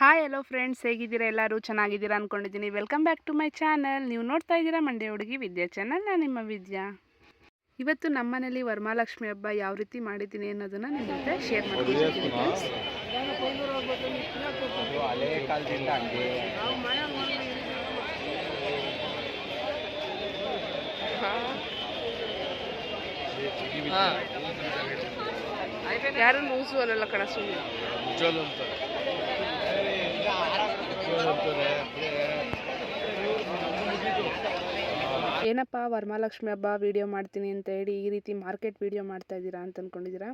Hi hello friends ಹೇಗಿದ್ದೀರಾ? ಎಲ್ಲರೂ ಚೆನ್ನಾಗಿದ್ದೀರಾ ಅಂದ್ಕೊಂಡಿದ್ದೀನಿ welcome back to my channel ನೀವು ನೋಡ್ತಾ ಇದ್ದೀರಾ ಮಂಡ್ಯ ಹುಡುಗಿ ವಿದ್ಯಾ ಚಾನಲ್ ನಾನು ನಿಮ್ಮ ವಿದ್ಯಾ. ಇವತ್ತು ನಮ್ಮ ಮನೇಲಿ ವರಮಹಾಲಕ್ಷ್ಮಿ ಹಬ್ಬ ಯಾವ ರೀತಿ ಮಾಡಿದ್ದೀನಿ ಅನ್ನೋದನ್ನು ನಿಮ್ಮ ಜೊತೆ ಶೇರ್ ಮಾಡ್ತೀನಿ. ಯಾರು ಮೂಸು ಅಲ್ಲಲ್ಲ ಕಣ ಸುಮ್ಮನೆ Thank you. ಏನಪ್ಪ ವರಮಹಾಲಕ್ಷ್ಮಿ ಹಬ್ಬ ವೀಡಿಯೋ ಮಾಡ್ತೀನಿ ಅಂತ ಹೇಳಿ ಈ ರೀತಿ ಮಾರ್ಕೆಟ್ ವೀಡಿಯೋ ಮಾಡ್ತಾ ಇದ್ದೀರಾ ಅಂತ ಅಂದ್ಕೊಂಡಿದ್ದೀರಾ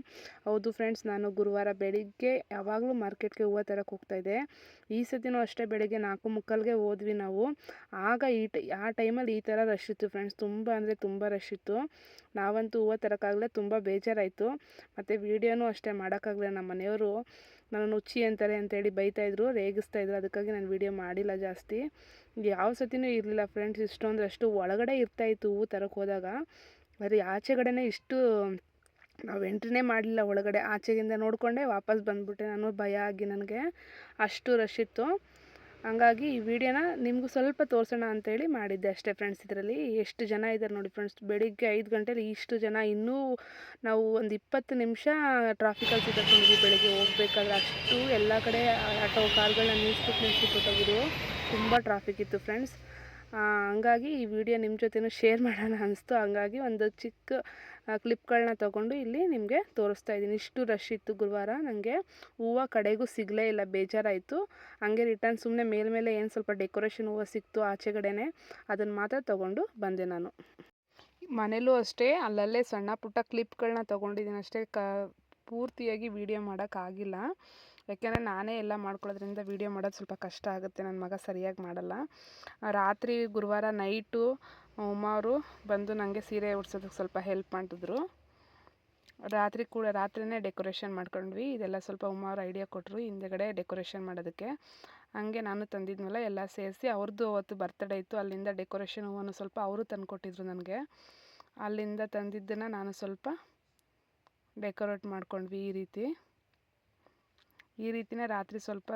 ಹೌದು ಫ್ರೆಂಡ್ಸ್ ನಾನು ಗುರುವಾರ ಬೆಳಿಗ್ಗೆ ಯಾವಾಗಲೂ ಮಾರ್ಕೆಟ್ಗೆ ಹೂವು ತರಕ್ಕೆ ಹೋಗ್ತಾ ಇದ್ದೆ. ಈ ಸತಿನೂ ಅಷ್ಟೇ ಬೆಳಿಗ್ಗೆ ನಾಲ್ಕು ಮುಕ್ಕಲ್ಗೆ ಹೋದ್ವಿ ನಾವು. ಆಗ ಈ ಟೈ, ಆ ಟೈಮಲ್ಲಿ ಈ ಥರ ರಶ್ ಇತ್ತು ಫ್ರೆಂಡ್ಸ್ ತುಂಬ ಅಂದರೆ ತುಂಬ ರಶ್ ಇತ್ತು. ನಾವಂತೂ ಹೂವು ತರೋಕ್ಕಾಗಲೇ ತುಂಬ ಬೇಜಾರಾಯಿತು. ಮತ್ತು ವೀಡಿಯೋನೂ ಅಷ್ಟೇ ಮಾಡೋಕ್ಕಾಗಲಿಲ್ಲ. ನಮ್ಮ ಮನೆಯವರು ನನ್ನನ್ನು ಹುಚ್ಚಿ ಅಂತಾರೆ ಅಂತೇಳಿ ಬೈತಾಯಿದ್ರು ರೇಗಿಸ್ತಾಯಿದ್ರು ಅದಕ್ಕಾಗಿ ನಾನು ವೀಡಿಯೋ ಮಾಡಿಲ್ಲ ಜಾಸ್ತಿ. ಯಾವ ಸತಿನೂ ಇರಲಿಲ್ಲ ಫ್ರೆಂಡ್ಸ್ ಇಷ್ಟೊಂದು ಅಷ್ಟು ಒಳಗಡೆ ಇರ್ತಾಯಿತ್ತು ಹೂವು ತರಕ್ಕೆ ಹೋದಾಗ. ಬರೀ ಆಚೆಗಡೆನೇ ಇಷ್ಟು ನಾವು ಎಂಟ್ರಿನೇ ಮಾಡಲಿಲ್ಲ ಒಳಗಡೆ. ಆಚೆಗಿಂದ ನೋಡಿಕೊಂಡೆ ವಾಪಸ್ ಬಂದುಬಿಟ್ಟೆ ನಾನು, ಭಯ ಆಗಿ ನನಗೆ ಅಷ್ಟು ರಶ್ ಇತ್ತು. ಹಂಗಾಗಿ ಈ ವಿಡಿಯೋನ ನಿಮಗೂ ಸ್ವಲ್ಪ ತೋರಿಸೋಣ ಅಂತೇಳಿ ಮಾಡಿದ್ದೆ ಅಷ್ಟೇ ಫ್ರೆಂಡ್ಸ್ ಇದರಲ್ಲಿ. ಎಷ್ಟು ಜನ ಇದ್ದಾರೆ ನೋಡಿ ಫ್ರೆಂಡ್ಸ್ ಬೆಳಿಗ್ಗೆ ಐದು ಗಂಟೆಲಿ ಇಷ್ಟು ಜನ. ಇನ್ನೂ ನಾವು ಒಂದು ಇಪ್ಪತ್ತು ನಿಮಿಷ ಟ್ರಾಫಿಕಲ್ಲಿ ಸಿಕ್ಕಾಕೊಂಡಿದ್ವಿ ಬೆಳಿಗ್ಗೆ. ಹೋಗ್ಬೇಕಾದ್ರೆ ಅಷ್ಟು ಎಲ್ಲ ಕಡೆ, ಆಟೋ ಕಾರ್ಗಳನ್ನ ನಿಲ್ಲಿಸ್ಬಿಟ್ಟು ಹೊಟ್ಟೋಗಿದ್ರು ತುಂಬ ಟ್ರಾಫಿಕ್ ಇತ್ತು ಫ್ರೆಂಡ್ಸ್ ಹಂಗಾಗಿ ಈ ವಿಡಿಯೋ ನಿಮ್ಮ ಜೊತೆನೂ ಶೇರ್ ಮಾಡೋಣ ಅನಿಸ್ತು. ಹಂಗಾಗಿ ಒಂದು ಚಿಕ್ಕ ಕ್ಲಿಪ್ಗಳನ್ನ ತೊಗೊಂಡು ಇಲ್ಲಿ ನಿಮಗೆ ತೋರಿಸ್ತಾ ಇದ್ದೀನಿ. ಇಷ್ಟು ರಶ್ ಇತ್ತು ಗುರುವಾರ. ನನಗೆ ಹೂವು ಕಡೆಗೂ ಸಿಗಲೇ ಇಲ್ಲ, ಬೇಜಾರಾಯಿತು. ಹಂಗೆ ರಿಟರ್ನ್ ಸುಮ್ಮನೆ ಮೇಲ್ಮೇಲೆ ಏನು ಸ್ವಲ್ಪ ಡೆಕೋರೇಷನ್ ಹೂವು ಸಿಕ್ತು ಆಚೆಗಡೆನೆ ಅದನ್ನು ಮಾತ್ರ ತೊಗೊಂಡು ಬಂದೆ ನಾನು. ಮನೇಲೂ ಅಷ್ಟೇ, ಅಲ್ಲಲ್ಲೇ ಸಣ್ಣ ಪುಟ್ಟ ಕ್ಲಿಪ್ಗಳನ್ನ ತೊಗೊಂಡಿದ್ದೀನಿ ಅಷ್ಟೇ. ಕ, ಪೂರ್ತಿಯಾಗಿ ವೀಡಿಯೋ ಮಾಡೋಕ್ಕಾಗಿಲ್ಲ ಯಾಕೆಂದರೆ ನಾನೇ ಎಲ್ಲ ಮಾಡ್ಕೊಳ್ಳೋದ್ರಿಂದ ವೀಡಿಯೋ ಮಾಡೋದು ಸ್ವಲ್ಪ ಕಷ್ಟ ಆಗುತ್ತೆ. ನನ್ನ ಮಗ ಸರಿಯಾಗಿ ಮಾಡಲ್ಲ. ರಾತ್ರಿ ಗುರುವಾರ ನೈಟು ಉಮಾ ಅವರು ಬಂದು ನನಗೆ ಸೀರೆ ಉಡ್ಸೋದಕ್ಕೆ ಸ್ವಲ್ಪ ಹೆಲ್ಪ್ ಮಾಡಿದ್ರು ರಾತ್ರಿ ಕೂಡ, ರಾತ್ರಿನೇ ಡೆಕೋರೇಷನ್ ಮಾಡ್ಕೊಂಡ್ವಿ. ಇದೆಲ್ಲ ಸ್ವಲ್ಪ ಉಮಾ ಅವ್ರು ಐಡಿಯಾ ಕೊಟ್ಟರು ಹಿಂದೆಗಡೆ ಡೆಕೋರೇಷನ್ ಮಾಡೋದಕ್ಕೆ. ಹಂಗೆ ನಾನು ತಂದಿದ್ನಲ್ಲ, ಎಲ್ಲ ಸೇರಿಸಿ. ಅವ್ರದ್ದು ಅವತ್ತು ಬರ್ತಡೇ ಇತ್ತು. ಅಲ್ಲಿಂದ ಡೆಕೋರೇಷನ್ ಹೂವನ್ನು ಸ್ವಲ್ಪ ಅವರು ತಂದುಕೊಟ್ಟಿದ್ರು ನನಗೆ. ಅಲ್ಲಿಂದ ತಂದಿದ್ದನ್ನು ನಾನು ಸ್ವಲ್ಪ ಡೆಕೋರೇಟ್ ಮಾಡ್ಕೊಂಡ್ವಿ ಈ ರೀತಿ. ಈ ರೀತಿನೇ ರಾತ್ರಿ ಸ್ವಲ್ಪ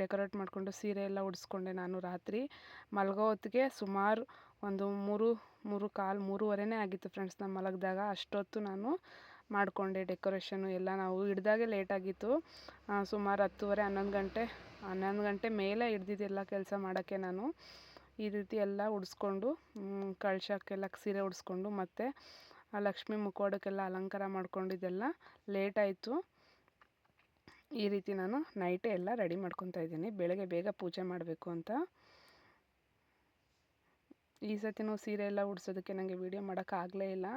ಡೆಕೋರೇಟ್ ಮಾಡಿಕೊಂಡು ಸೀರೆ ಎಲ್ಲ ಉಡಿಸ್ಕೊಂಡೆ ನಾನು ರಾತ್ರಿ. ಮಲಗೋ ಹೊತ್ತಿಗೆ ಸುಮಾರು ಒಂದು ಮೂರು ಮೂರು ಕಾಲು, ಮೂರುವರೆನೇ ಆಗಿತ್ತು ಫ್ರೆಂಡ್ಸ್ ನಾನು ಮಲಗಿದಾಗ. ಅಷ್ಟೊತ್ತು ನಾನು ಮಾಡಿಕೊಂಡೆ ಡೆಕೋರೇಷನು ಎಲ್ಲ. ನಾವು ಹಿಡ್ದಾಗೆ ಲೇಟಾಗಿತ್ತು ಸುಮಾರು ಹತ್ತುವರೆ, ಹನ್ನೊಂದು ಗಂಟೆ ಹನ್ನೊಂದು ಗಂಟೆ ಮೇಲೆ ಹಿಡ್ದಿದ್ದೆಲ್ಲ ಕೆಲಸ ಮಾಡೋಕ್ಕೆ ನಾನು. ಈ ರೀತಿ ಎಲ್ಲ ಉಡಿಸ್ಕೊಂಡು ಕಳ್ಸೋಕ್ಕೆಲ್ಲ ಸೀರೆ ಉಡಿಸ್ಕೊಂಡು ಮತ್ತು ಲಕ್ಷ್ಮಿ ಮುಖವಾಡಕ್ಕೆಲ್ಲ ಅಲಂಕಾರ ಮಾಡ್ಕೊಂಡಿದ್ದೆಲ್ಲ ಲೇಟಾಯಿತು ಈ ರೀತಿ ನಾನು ನೈಟೇ ಎಲ್ಲ ರೆಡಿ ಮಾಡ್ಕೊತಾ ಇದ್ದೀನಿ. ಬೆಳಗ್ಗೆ ಬೇಗ ಪೂಜೆ ಮಾಡಬೇಕು ಅಂತ. ಈ ಸತಿನೂ ಸೀರೆ ಎಲ್ಲ ಉಡ್ಸೋದಕ್ಕೆ ನನಗೆ ವೀಡಿಯೋ ಮಾಡೋಕ್ಕಾಗಲೇ ಇಲ್ಲ.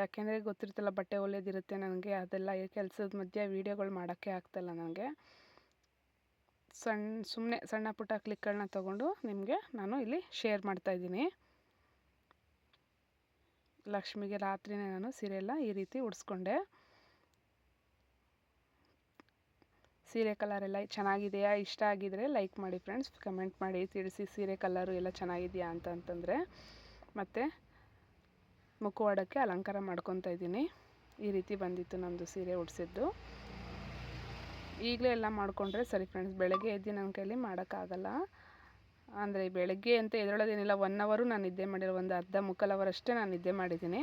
ಯಾಕೆಂದರೆ ಗೊತ್ತಿರುತ್ತಲ್ಲ ಬಟ್ಟೆ ಒಳ್ಳೆಯದಿರುತ್ತೆ ನನಗೆ, ಅದೆಲ್ಲ ಕೆಲಸದ ಮಧ್ಯೆ ವೀಡಿಯೋಗಳು ಮಾಡೋಕ್ಕೆ ಆಗ್ತಾಯಿಲ್ಲ ನನಗೆ. ಸಣ್ಣ ಸುಮ್ಮನೆ ಸಣ್ಣ ಪುಟ್ಟ ಕ್ಲಿಕ್ಗಳನ್ನ ತೊಗೊಂಡು ನಿಮಗೆ ನಾನು ಇಲ್ಲಿ ಶೇರ್ ಮಾಡ್ತಾಯಿದ್ದೀನಿ ಲಕ್ಷ್ಮಿಗೆ ರಾತ್ರಿನೇ ನಾನು ಸೀರೆ ಎಲ್ಲ ಈ ರೀತಿ ಉಡಿಸ್ಕೊಂಡೆ. ಸೀರೆ ಕಲರ್ ಎಲ್ಲ ಚೆನ್ನಾಗಿದೆಯಾ, ಇಷ್ಟ ಆಗಿದರೆ ಲೈಕ್ ಮಾಡಿ ಫ್ರೆಂಡ್ಸ್ ಕಮೆಂಟ್ ಮಾಡಿ, ತಿಳಿಸಿ ಸೀರೆ ಕಲರು ಎಲ್ಲ ಚೆನ್ನಾಗಿದೆಯಾ ಅಂತ ಅಂತಂದರೆ. ಮತ್ತು ಮುಖವಾಡಕ್ಕೆ ಅಲಂಕಾರ ಮಾಡ್ಕೊತಾ ಇದ್ದೀನಿ. ಈ ರೀತಿ ಬಂದಿತ್ತು ನಮ್ಮದು ಸೀರೆ ಉಡಿಸಿದ್ದು. ಈಗಲೇ ಎಲ್ಲ ಮಾಡಿಕೊಂಡ್ರೆ ಸರಿ ಫ್ರೆಂಡ್ಸ್ ಬೆಳಗ್ಗೆ ಎದ್ದು ನನ್ನ ಕೈಲಿ ಮಾಡೋಕ್ಕಾಗಲ್ಲ. ಅಂದರೆ ಬೆಳಗ್ಗೆ ಅಂತ ಎದುರೊಳೋದೇನಿಲ್ಲ ಒನ್ ಅವರು ನಾನು ನಿದ್ದೆ ಮಾಡಿರೋ ಒಂದು ಅರ್ಧ ಮುಕ್ಕಾಲು ಅವರ್ ಅಷ್ಟೇ ನಾನು ನಿದ್ದೆ ಮಾಡಿದ್ದೀನಿ.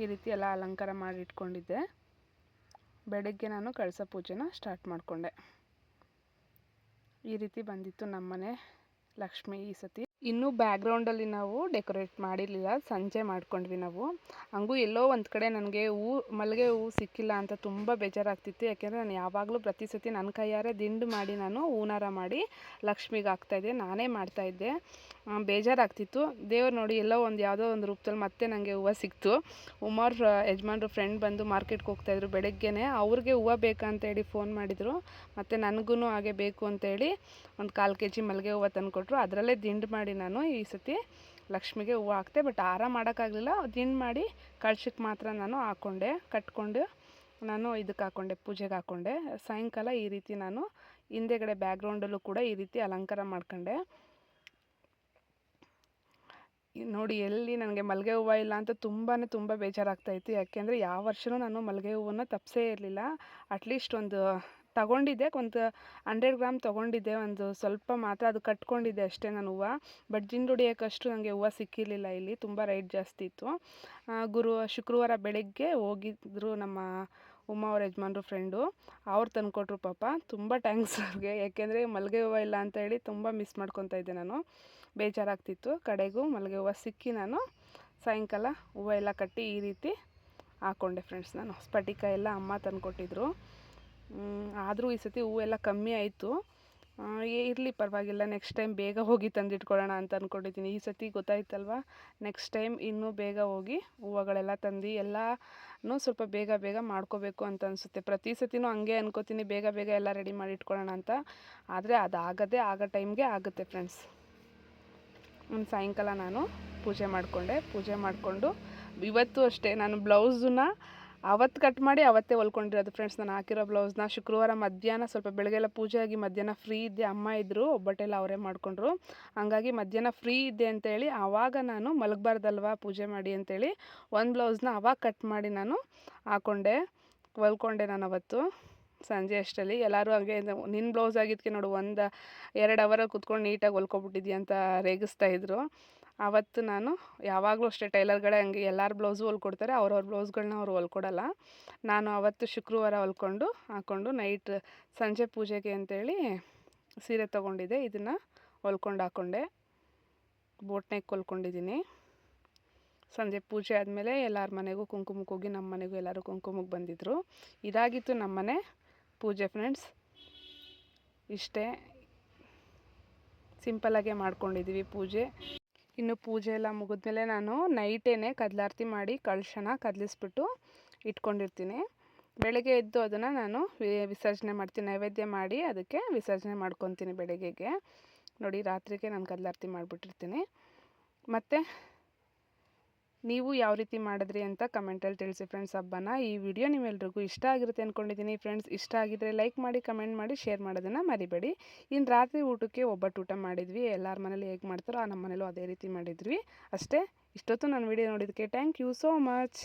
ಈ ರೀತಿ ಎಲ್ಲ ಅಲಂಕಾರ ಮಾಡಿ ಇಟ್ಕೊಂಡಿದ್ದೆ. ಬೆಳಗ್ಗೆ ನಾನು ಕಳಸ ಪೂಜೆನ ಸ್ಟಾರ್ಟ್ ಮಾಡಿಕೊಂಡೆ. ಈ ರೀತಿ ಬಂದಿತ್ತು ನಮ್ಮನೆ ಲಕ್ಷ್ಮಿ ಈ ಸತಿ. ಇನ್ನೂ ಬ್ಯಾಗ್ರೌಂಡಲ್ಲಿ ನಾವು ಡೆಕೋರೇಟ್ ಮಾಡಿರಲಿಲ್ಲ, ಸಂಜೆ ಮಾಡ್ಕೊಂಡ್ವಿ ನಾವು. ಹಂಗೂ ಎಲ್ಲೋ ಒಂದು ಕಡೆ ನನಗೆ ಹೂ ಮಲ್ಲಿಗೆ ಹೂವು ಸಿಕ್ಕಿಲ್ಲ ಅಂತ ತುಂಬ ಬೇಜಾರಾಗ್ತಿತ್ತು. ಯಾಕೆಂದರೆ ನಾನು ಯಾವಾಗಲೂ ಪ್ರತಿ ಸತಿ ನನ್ನ ಕೈಯಾರೆ ದಿಂಡು ಮಾಡಿ ನಾನು ಹೂನಾರ ಮಾಡಿ ಲಕ್ಷ್ಮಿಗೆ ಹಾಕ್ತಾಯಿದ್ದೆ ನಾನೇ ಮಾಡ್ತಾಯಿದ್ದೆ ಬೇಜಾರಾಗ್ತಿತ್ತು. ದೇವ್ರು ನೋಡಿ ಎಲ್ಲೋ ಒಂದು ಯಾವುದೋ ಒಂದು ರೂಪದಲ್ಲಿ ಮತ್ತೆ ನನಗೆ ಹೂವು ಸಿಕ್ತು. ಉಮಾರ್ ಯಜಮಾನ್ರು ಫ್ರೆಂಡ್ ಬಂದು ಮಾರ್ಕೆಟ್ಗೆ ಹೋಗ್ತಾಯಿದ್ರು ಬೆಳಗ್ಗೆನೆ. ಅವ್ರಿಗೆ ಹೂವು ಬೇಕಾ ಅಂತ ಹೇಳಿ ಫೋನ್ ಮಾಡಿದರು. ಮತ್ತು ನನಗೂ ಹಾಗೆ ಬೇಕು ಅಂತೇಳಿ ಒಂದು ಕಾಲು ಕೆ ಜಿ ಮಲ್ಲಿಗೆ ಹೂವು ತಂದುಕೊಟ್ರು. ಅದರಲ್ಲೇ ದಿಂಡು ಮಾಡಿ ನಾನು ಈ ಸತಿ ಲಕ್ಷ್ಮಿಗೆ ಹೂವು ಹಾಕ್ತೆ ಬಟ್ ಹಾರ ಮಾಡೋಕ್ಕಾಗಲಿಲ್ಲ. ದಿಂಡು ಮಾಡಿ ಕಳ್ಸಿಕ್ಕೆ ಮಾತ್ರ ನಾನು ಹಾಕ್ಕೊಂಡೆ ಕಟ್ಕೊಂಡು ನಾನು ಇದಕ್ಕೆ ಹಾಕ್ಕೊಂಡೆ ಪೂಜೆಗೆ ಹಾಕ್ಕೊಂಡೆ ಸಾಯಂಕಾಲ ಈ ರೀತಿ ನಾನು ಹಿಂದೆಗಡೆ ಬ್ಯಾಕ್ಗ್ರೌಂಡಲ್ಲೂ ಕೂಡ ಈ ರೀತಿ ಅಲಂಕಾರ ಮಾಡ್ಕೊಂಡೆ. ನೋಡಿ ಎಲ್ಲಿ ನನಗೆ ಮಲ್ಲಿಗೆ ಹೂವು ಇಲ್ಲ ಅಂತ ತುಂಬಾ ತುಂಬ ಬೇಜಾರಾಗ್ತಾಯಿತ್ತು ಯಾಕೆಂದರೆ ಯಾವ ವರ್ಷವೂ ನಾನು ಮಲ್ಲಿಗೆ ಹೂವನ್ನು ತಪ್ಪಿಸೇ ಇರಲಿಲ್ಲ. ಅಟ್ಲೀಸ್ಟ್ ಒಂದು ತಗೊಂಡಿದ್ದೆ. ಒಂದು ಹಂಡ್ರೆಡ್ ಗ್ರಾಮ್ ತೊಗೊಂಡಿದ್ದೆ. ಒಂದು ಸ್ವಲ್ಪ ಮಾತ್ರ ಅದು ಕಟ್ಕೊಂಡಿದ್ದೆ ಅಷ್ಟೇ ನಾನು ಹೂವು. ಬಟ್ ಜಿಂದುಡಿಯೋಕ್ಕಷ್ಟು ನನಗೆ ಹೂವು ಸಿಕ್ಕಿರಲಿಲ್ಲ ಇಲ್ಲಿ. ತುಂಬ ರೇಟ್ ಜಾಸ್ತಿ ಇತ್ತು. ಗುರು, ಶುಕ್ರವಾರ ಬೆಳಗ್ಗೆ ಹೋಗಿದ್ರು ನಮ್ಮ ಉಮ್ಮ ಅವ್ರ ಯಜಮಾನ್ರು ಫ್ರೆಂಡು ಅವ್ರು ತಂದುಕೊಟ್ರು ಪಾಪ. ತುಂಬ ಥ್ಯಾಂಕ್ಸ್ ಅವ್ರಿಗೆ. ಯಾಕೆಂದರೆ ಮಲ್ಲಿಗೆ ಹೂವು ಇಲ್ಲ ಅಂತ ಹೇಳಿ ತುಂಬ ಮಿಸ್ ಮಾಡ್ಕೊತಾ ಇದ್ದೆ ನಾನು. ಬೇಜಾರಾಗ್ತಿತ್ತು. ಕಡೆಗೂ ಮಲ್ಲಿಗೆ ಹೂವು ಸಿಕ್ಕಿ ನಾನು ಸಾಯಂಕಾಲ ಹೂವು ಎಲ್ಲ ಕಟ್ಟಿ ಈ ರೀತಿ ಹಾಕ್ಕೊಂಡೆ ಫ್ರೆಂಡ್ಸ್ ನಾನು. ಸ್ಫಟಿಕ ಎಲ್ಲ ಅಮ್ಮ ತಂದುಕೊಟ್ಟಿದ್ರು. ಆದರೂ ಈ ಸತಿ ಹೂವೆಲ್ಲ ಕಮ್ಮಿ ಆಯಿತು. ಇರಲಿ ಪರವಾಗಿಲ್ಲ ನೆಕ್ಸ್ಟ್ ಟೈಮ್ ಬೇಗ ಹೋಗಿ ತಂದಿಟ್ಕೊಳ್ಳೋಣ ಅಂತ ಅಂದ್ಕೊಂಡಿದ್ದೀನಿ ಈ ಸತಿ ಗೊತ್ತಾಯ್ತಲ್ವ? ನೆಕ್ಸ್ಟ್ ಟೈಮ್ ಇನ್ನೂ ಬೇಗ ಹೋಗಿ ಹೂವುಗಳೆಲ್ಲ ತಂದು ಎಲ್ಲನೂ ಸ್ವಲ್ಪ ಬೇಗ ಬೇಗ ಮಾಡ್ಕೋಬೇಕು ಅಂತ ಅನಿಸುತ್ತೆ. ಪ್ರತಿ ಸತಿನೂ ಹಂಗೆ ಅನ್ಕೋತೀನಿ, ಬೇಗ ಬೇಗ ಎಲ್ಲ ರೆಡಿ ಮಾಡಿ ಇಟ್ಕೊಳ್ಳೋಣ ಅಂತ. ಆದರೆ ಅದಾಗದೇ ಆಗೋ ಟೈಮ್ಗೆ ಆಗುತ್ತೆ ಫ್ರೆಂಡ್ಸ್ ಒಂದು ಸಾಯಂಕಾಲ ನಾನು ಪೂಜೆ ಮಾಡಿಕೊಂಡೆ. ಪೂಜೆ ಮಾಡಿಕೊಂಡು ಇವತ್ತು ಅಷ್ಟೇ ನಾನು ಬ್ಲೌಸನ್ನ ಅವತ್ತು ಕಟ್ ಮಾಡಿ ಅವತ್ತೇ ಹೊಲ್ಕೊಂಡಿರೋದು ಫ್ರೆಂಡ್ಸ್ ನಾನು ಹಾಕಿರೋ ಬ್ಲೌಸ್ನ ಶುಕ್ರವಾರ ಮಧ್ಯಾಹ್ನ ಸ್ವಲ್ಪ ಬೆಳಗ್ಗೆಲ್ಲ ಪೂಜೆ ಆಗಿ ಮಧ್ಯಾಹ್ನ ಫ್ರೀ ಇದ್ದೆ. ಅಮ್ಮ ಇದ್ದರು ಒಬ್ಬಟ್ಟೆಲ್ಲ ಅವರೇ ಮಾಡಿಕೊಂಡ್ರು. ಹಂಗಾಗಿ ಮಧ್ಯಾಹ್ನ ಫ್ರೀ ಇದ್ದೆ ಅಂತೇಳಿ ಆವಾಗ ನಾನು ಮಲಗಬಾರ್ದಲ್ವಾ ಪೂಜೆ ಮಾಡಿ ಅಂತೇಳಿ ಒಂದು ಬ್ಲೌಸ್ನ ಅವಾಗ ಕಟ್ ಮಾಡಿ ನಾನು ಹಾಕೊಂಡೆ, ಹೊಲ್ಕೊಂಡೆ ನಾನು ಅವತ್ತು ಸಂಜೆ ಅಷ್ಟರಲ್ಲಿ. ಎಲ್ಲರೂ ಹಾಗೆ ನಿನ್ನ ಬ್ಲೌಸ್ ಆಗಿದ್ದಕ್ಕೆ ನೋಡು ಒಂದು ಎರಡು ಅವರಲ್ಲಿ ಕುತ್ಕೊಂಡು ನೀಟಾಗಿ ಹೊಲ್ಕೊಬಿಟ್ಟಿದ್ಯಾ ಅಂತ ರೇಗಿಸ್ತಾ ಇದ್ರು. ಆವತ್ತು ನಾನು ಯಾವಾಗಲೂ ಅಷ್ಟೇ ಟೈಲರ್ಗಳೇ ಹಂಗೆ ಎಲ್ಲರ ಬ್ಲೌಸು ಹೊಲ್ಕೊಡ್ತಾರೆ, ಅವ್ರವ್ರ ಬ್ಲೌಸ್ಗಳನ್ನ ಅವ್ರು ಹೊಲ್ಕೊಡಲ್ಲ. ನಾನು ಅವತ್ತು ಶುಕ್ರವಾರ ಹೊಲ್ಕೊಂಡು ಹಾಕ್ಕೊಂಡು ನೈಟ್ ಸಂಜೆ ಪೂಜೆಗೆ ಅಂತೇಳಿ ಸೀರೆ ತೊಗೊಂಡಿದ್ದೆ, ಇದನ್ನು ಹೊಲ್ಕೊಂಡು ಹಾಕ್ಕೊಂಡೆ ಬೋಟ್ ನೆಕ್ ಹೊಲ್ಕೊಂಡಿದ್ದೀನಿ. ಸಂಜೆ ಪೂಜೆ ಆದಮೇಲೆ ಎಲ್ಲರ ಮನೆಗೂ ಕುಂಕುಮಕ್ಕೆ ಹೋಗಿ ನಮ್ಮ ಮನೆಗೂ ಎಲ್ಲರೂ ಕುಂಕುಮಕ್ಕೆ ಬಂದಿದ್ದರು ಇದಾಗಿತ್ತು ನಮ್ಮ ಮನೆ. ಪೂಜೆ ಫ್ರೆಂಡ್ಸ್, ಇಷ್ಟೇ. ಸಿಂಪಲಾಗೆ ಮಾಡ್ಕೊಂಡಿದ್ದೀವಿ ಪೂಜೆ. ಇನ್ನು ಪೂಜೆ ಎಲ್ಲ ಮುಗಿದ್ಮೇಲೆ ನಾನು ನೈಟೇನೆ ಕದ್ಲಾರತಿ ಮಾಡಿ ಕಳಶನ ಕದಲಿಸ್ಬಿಟ್ಟು ಇಟ್ಕೊಂಡಿರ್ತೀನಿ. ಬೆಳಗ್ಗೆ ಎದ್ದು ಅದನ್ನು ನಾನು ವಿಸರ್ಜನೆ ಮಾಡ್ತೀನಿ, ನೈವೇದ್ಯ ಮಾಡಿ ಅದಕ್ಕೆ ವಿಸರ್ಜನೆ ಮಾಡ್ಕೊತೀನಿ ಬೆಳಗ್ಗೆಗೆ. ನೋಡಿ ರಾತ್ರಿಗೆ ನಾನು ಕದಲಾರತಿ ಮಾಡಿಬಿಟ್ಟಿರ್ತೀನಿ. ಮತ್ತು ನೀವು ಯಾವ ರೀತಿ ಮಾಡಿದ್ರಿ ಅಂತ ಕಮೆಂಟಲ್ಲಿ ತಿಳಿಸಿ ಫ್ರೆಂಡ್ಸ್ ಹಬ್ಬನ. ಈ ವಿಡಿಯೋ ನಿಮ್ಮೆಲ್ರಿಗೂ ಇಷ್ಟ ಆಗಿರುತ್ತೆ ಅಂದ್ಕೊಂಡಿದ್ದೀನಿ ಫ್ರೆಂಡ್ಸ್ ಇಷ್ಟ ಆಗಿದ್ದರೆ ಲೈಕ್ ಮಾಡಿ ಕಮೆಂಟ್ ಮಾಡಿ ಶೇರ್ ಮಾಡೋದನ್ನು ಮರಿಬೇಡಿ. ಇನ್ನು ರಾತ್ರಿ ಊಟಕ್ಕೆ ಒಬ್ಬಟ್ಟು ಊಟ ಮಾಡಿದ್ವಿ. ಎಲ್ಲರ ಮನೇಲಿ ಹೇಗೆ ಮಾಡ್ತಾರೋ ಆ ನಮ್ಮ ಮನೇಲೂ ಅದೇ ರೀತಿ ಮಾಡಿದ್ವಿ. ಅಷ್ಟೇ, ಇಷ್ಟೊತ್ತು ನನ್ನ ವಿಡಿಯೋ ನೋಡಿದ್ದಕ್ಕೆ ಥ್ಯಾಂಕ್ ಯು ಸೋ ಮಚ್